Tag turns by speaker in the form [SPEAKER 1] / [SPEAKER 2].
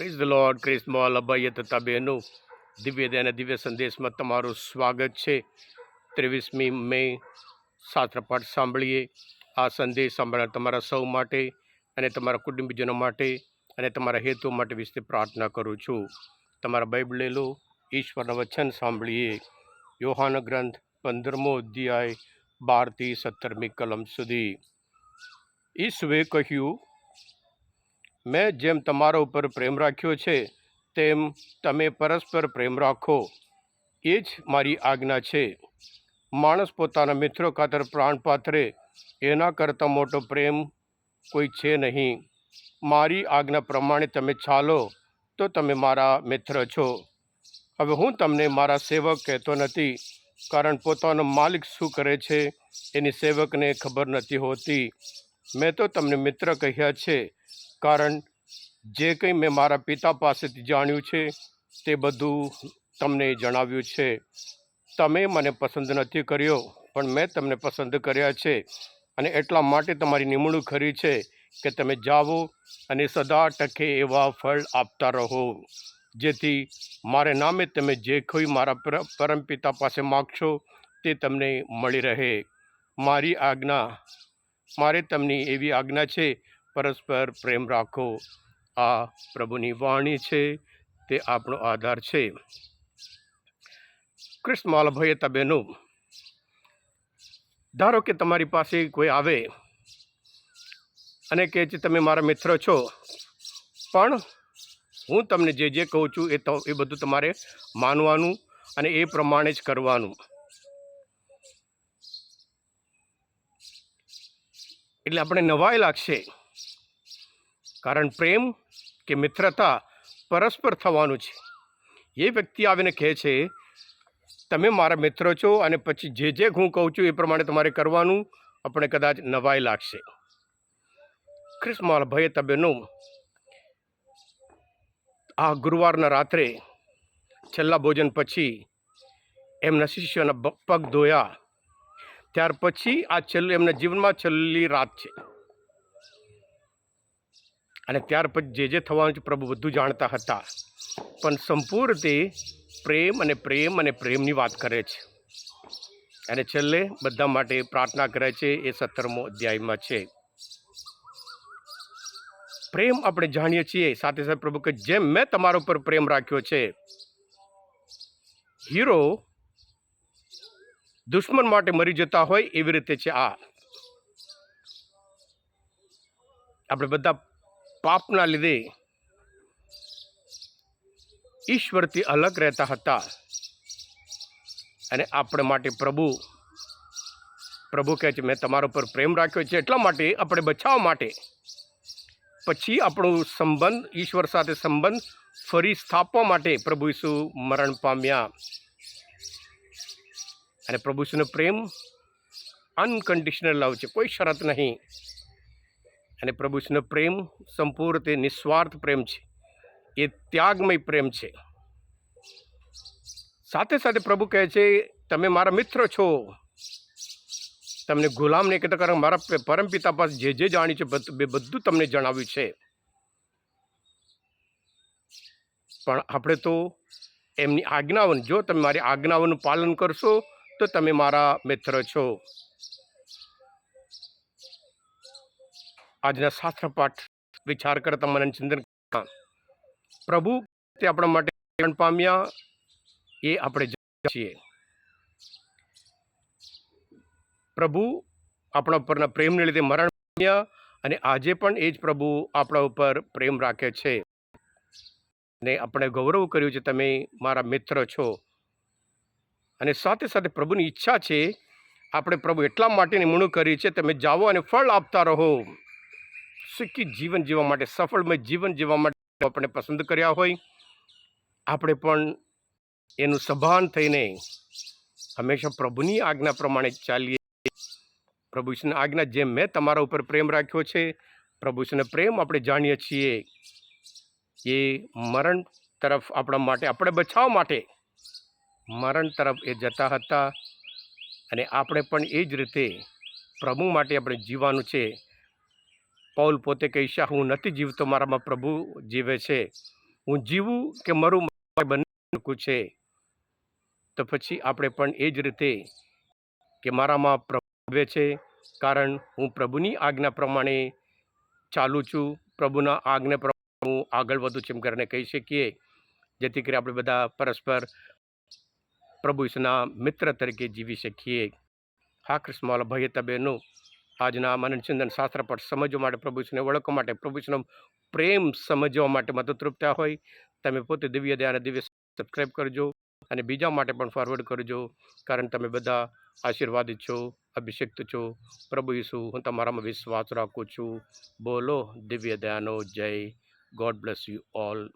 [SPEAKER 1] Praise the lord ક્રિસ્મોલ અભય તથા બહેનો દિવ્ય અને દિવ્ય સંદેશમાં તમારું સ્વાગત છે. ત્રેવીસમી મે શાસ્ત્રપાઠ સાંભળીએ. આ સંદેશ સાંભળનાર તમારા સૌ માટે અને તમારા કુટુંબીજનો માટે અને તમારા હેતુ માટે વિશે પ્રાર્થના કરું છું. તમારા બાઇબલ લો, ઈશ્વરના વચન સાંભળીએ. યોહાન ગ્રંથ પંદરમો અધ્યાય, બારથી સત્તરમી કલમ સુધી. ઈશ્વે કહ્યું મેં જેમ તમારા ઉપર પ્રેમ રાખ્યો છે, તેમ તમે પરસ્પર પ્રેમ રાખો. એ જ મારી આજ્ઞા છે. માણસ પોતાના મિત્રો ખાતર પ્રાણ પાથરે, એના કરતાં મોટો પ્રેમ કોઈ છે નહીં. મારી આજ્ઞા પ્રમાણે તમે ચાલો, તો તમે મારા મિત્ર છો. હવે હું તમને મારા સેવક કહેતો નથી, કારણ પોતાનો માલિક શું કરે છે, એની સેવકને ખબર નથી હોતી. મેં તો તમને મિત્ર કહ્યા છે કારણ જે કંઈ મેં મારા પિતા પાસેથી જાણ્યું છે તે બધું તમને જણાવ્યું છે. તમે મને પસંદ નથી કર્યો, પણ મેં તમને પસંદ કર્યા છે અને એટલા માટે તમારી નિમણૂક કરી છે કે તમે જાઓ અને સદા ટકે એવા ફળ આપતા રહો. જેથી મારે નામે તમે જે કોઈ મારા પરમપિતા પાસે માગશો તે તમને મળી રહે. મારી આજ્ઞા, મારે તમને એવી આજ્ઞા છે પરસ્પર પ્રેમ રાખો. આ પ્રભુની વાણી છે, તે આપણો આધાર છે. કૃષ્ણ માલભાઈએ તબેનો, ધારો કે તમારી પાસે કોઈ આવે અને કહે છે, તમે મારા મિત્ર છો. પણ હું તમને જે જે કહું છું, એ તો, એ બધું તમારે માનવાનું અને એ પ્રમાણે જ કરવાનું. એટલે આપણે નવાઈ લાગશે કારણ પ્રેમ કે મિત્રતા પરસ્પર થવાનું છે. એ વ્યક્તિ આવીને કહે છે, તમે મારા મિત્ર છો અને પછી જે જે હું કહું છું એ પ્રમાણે તમારે કરવાનું આપણે કદાચ નવાઈ લાગશે. ખ્રિસ્માલ ભય તબેનું આ ગુરુવારના રાત્રે છેલ્લા ભોજન પછી એમના શિષ્યોના પગ ધોયા. ત્યાર પછી આ છેલ્લું, એમના જીવનમાં છેલ્લી રાત છે. અને ત્યાર પછી જે જે થવાનું છે પ્રભુ બધું જાણતા હતા. પણ સંપૂર્ણ તે પ્રેમ અને પ્રેમ અને પ્રેમની વાત કરે છે. અને છેલ્લે બધા માટે પ્રાર્થના કરે છે એ સત્તરમો અધ્યાયમાં છે. પ્રેમ આપણે જાણીએ છીએ. સાથે સાથે પ્રભુ કે જેમ મેં તમારા ઉપર પ્રેમ રાખ્યો છે, હીરો દુશ્મન માટે મરી જતા હોય એવી રીતે છે આ. આપણે બધા પાપના લીધે ઈશ્વરથી અલગ રહેતા હતા. અને આપણે માટે પ્રભુ પ્રભુ કહે છે, મેં તમારા ઉપર પ્રેમ રાખ્યો છે. એટલા માટે આપણે બચાવવા માટે પછી આપણો સંબંધ, ઈશ્વર સાથે સંબંધ ફરી સ્થાપવા માટે પ્રભુ ઈસુ મરણ પામ્યા. અને પ્રભુ ઈસુનો પ્રેમ અનકન્ડિશનલ લવ છે. કોઈ શરત નહીં. અને પ્રભુ શ્રીનો પ્રેમ સંપૂર્ણ તે નિસ્વાર્થ પ્રેમ છે. એ ત્યાગમય પ્રેમ છે. સાથે સાથે પ્રભુ કહે છે, તમે મારા મિત્ર છો. તમને ગુલામ નહીં કહેતા કારણ મારા પરમપિતા પાસે જે જે જાણ્યું છે બધું તમને જણાવ્યું છે. પણ આપણે તો એમની આજ્ઞાઓનું, જો તમે મારી આજ્ઞાઓનું પાલન કરશો, તો તમે મારા મિત્ર છો. આજના શાસ્ત્રપાઠ વિચાર કરતા મને ચિંતન કરતા પ્રભુ તે આપણા માટે પામ્યા એ આપણે છીએ. પ્રભુ આપણા ઉપરના પ્રેમને લીધે મરણ પામ્યા અને આજે પણ એ જ પ્રભુ આપણા ઉપર પ્રેમ રાખે છે. ને આપણે ગૌરવ કર્યું છે તમે મારા મિત્ર છો. અને સાથે સાથે પ્રભુની ઈચ્છા છે, આપણે પ્રભુ એટલા માટે નિમણૂક કરી છે, તમે જાઓ અને ફળ આપતા રહો. સુખી જીવન જીવવા માટે, સફળમય જીવન જીવવા માટે આપણે પસંદ કર્યા હોય. આપણે પણ એનું સભાન થઈને હંમેશા પ્રભુની આજ્ઞા પ્રમાણે ચાલીએ. પ્રભુ ઈશ્વરની આજ્ઞા જેમ મેં તમારા ઉપર પ્રેમ રાખ્યો છે, પ્રભુ ઈશ્વરનો પ્રેમ આપણે જાણીએ છીએ એ મરણ તરફ આપણા માટે, આપણે બચાવવા માટે મરણ તરફ એ જતા હતા અને આપણે પણ એ જ રીતે પ્રભુ માટે આપણે જીવવાનું છે. પૌલ પોતે કહે છે હું નથી જીવતો, મારામાં પ્રભુ જીવે છે. હું જીવું કે મરું બંને છે. તો પછી આપણે પણ એ જ રીતે કે મારામાં પ્રભુ છે, કારણ હું પ્રભુની આજ્ઞા પ્રમાણે ચાલું છું. પ્રભુના આજ્ઞા પ્રમાણે હું આગળ વધું છું એમ કરીને કહી શકીએ. જેથી કરી આપણે બધા પરસ્પર પ્રભુ ઈસુના મિત્ર તરીકે જીવી શકીએ. હા કૃષ્ણ ભાઈ તબેનું આજના મનન ચિંતન શાસ્ત્ર પર સમજવા માટે પ્રભુશ્રીને ઓળખવા માટે પ્રભુશ્રીનો પ્રેમ સમજવા માટે મદદરૂપ થયા હોય, તમે પોતે દિવ્ય દયા અને દિવ્ય સબસ્ક્રાઈબ કરજો અને બીજા માટે પણ ફોરવર્ડ કરજો, કારણ તમે બધા આશીર્વાદિત છો, અભિષિક્ત છો. પ્રભુ ઈસુ, હું તમારામાં વિશ્વાસ રાખું છું. બોલો દિવ્ય દયાનો જય. God bless you all